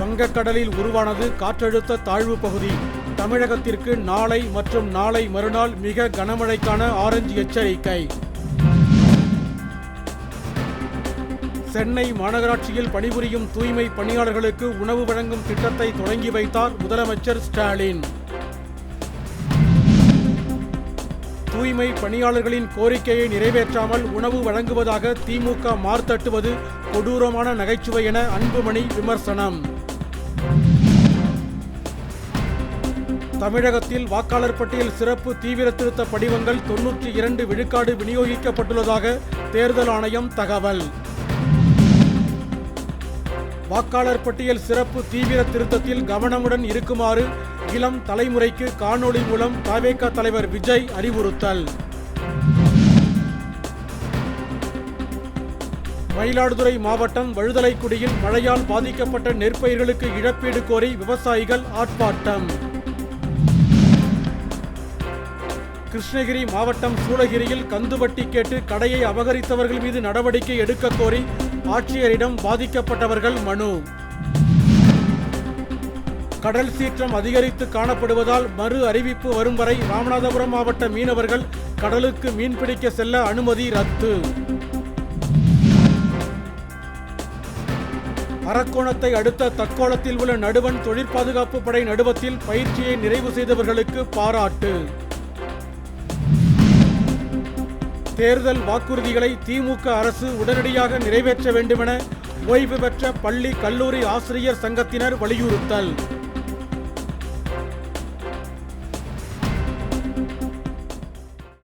வங்கக்கடலில் உருவானது காற்றழுத்த தாழ்வு பகுதி. தமிழகத்திற்கு நாளை மற்றும் நாளை மறுநாள் மிக கனமழைக்கான ஆரஞ்சு எச்சரிக்கை. சென்னை மாநகராட்சியில் பணிபுரியும் தூய்மை பணியாளர்களுக்கு உணவு வழங்கும் திட்டத்தை தொடங்கி வைத்தார் முதலமைச்சர் ஸ்டாலின். தூய்மை பணியாளர்களின் கோரிக்கையை நிறைவேற்றாமல் உணவு வழங்குவதாக திமுக மார்த்தட்டுவது கொடூரமான நகைச்சுவை என அன்புமணி விமர்சனம். தமிழகத்தில் வாக்காளர் பட்டியல் சிறப்பு தீவிர திருத்த படிவங்கள் தொன்னூற்றி இரண்டு விழுக்காடு விநியோகிக்கப்பட்டுள்ளதாக தேர்தல் ஆணையம் தகவல். வாக்காளர் பட்டியல் சிறப்பு தீவிர திருத்தத்தில் கவனமுடன் இருக்குமாறு இளம் தலைமுறைக்கு காணொளி மூலம் தவேக தலைவர் விஜய் அறிவுறுத்தல். மயிலாடுதுறை மாவட்டம் வழுதலைக்குடியில் மழையால் பாதிக்கப்பட்ட நெற்பயிர்களுக்கு இழப்பீடு கோரி விவசாயிகள் ஆர்ப்பாட்டம். கிருஷ்ணகிரி மாவட்டம் சூளகிரியில் கந்துவட்டி கேட்டு கடையை அபகரித்தவர்கள் மீது நடவடிக்கை எடுக்க கோரி ஆட்சியரிடம் பாதிக்கப்பட்டவர்கள் மனு. கடல் சீற்றம் அதிகரித்து காணப்படுவதால் மறு அறிவிப்பு வரும் வரை ராமநாதபுரம் மாவட்ட மீனவர்கள் கடலுக்கு மீன்பிடிக்க செல்ல அனுமதி ரத்து. அரக்கோணத்தை அடுத்த தக்கோளத்தில் உள்ள நடுவன் தொழிற்பாதுகாப்பு படை நடுவத்தில் பயிற்சியை நிறைவு செய்தவர்களுக்கு பாராட்டு. தேர்தல் வாக்குறுதிகளை திமுக அரசு உடனடியாக நிறைவேற்ற வேண்டுமென ஓய்வு பெற்ற பள்ளி கல்லூரி ஆசிரியர் சங்கத்தினர் வலியுறுத்தல்.